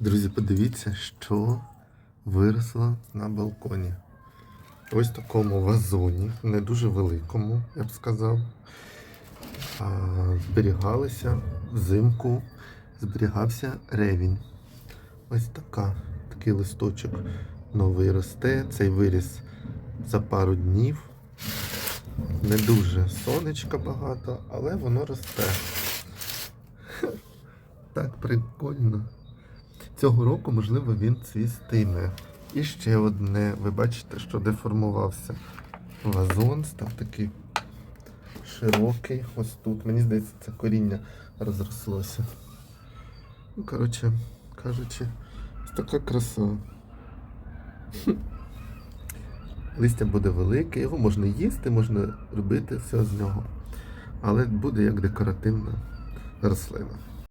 Друзі, подивіться, що виросло на балконі. Ось такому вазоні, не дуже великому, я б сказав. А, зберігалися взимку, зберігався ревінь. Ось така, такий листочок новий росте. Цей виріс за пару днів. Не дуже сонечка багато, але воно росте. Так прикольно. Цього року, можливо, він цвістиме. І ще одне, ви бачите, що деформувався вазон, став такий широкий. Ось тут. Мені здається, це коріння розрослося. Ну, коротше кажучи, ось така краса. Листя буде велике, його можна їсти, можна робити все з нього. Але буде як декоративна рослина.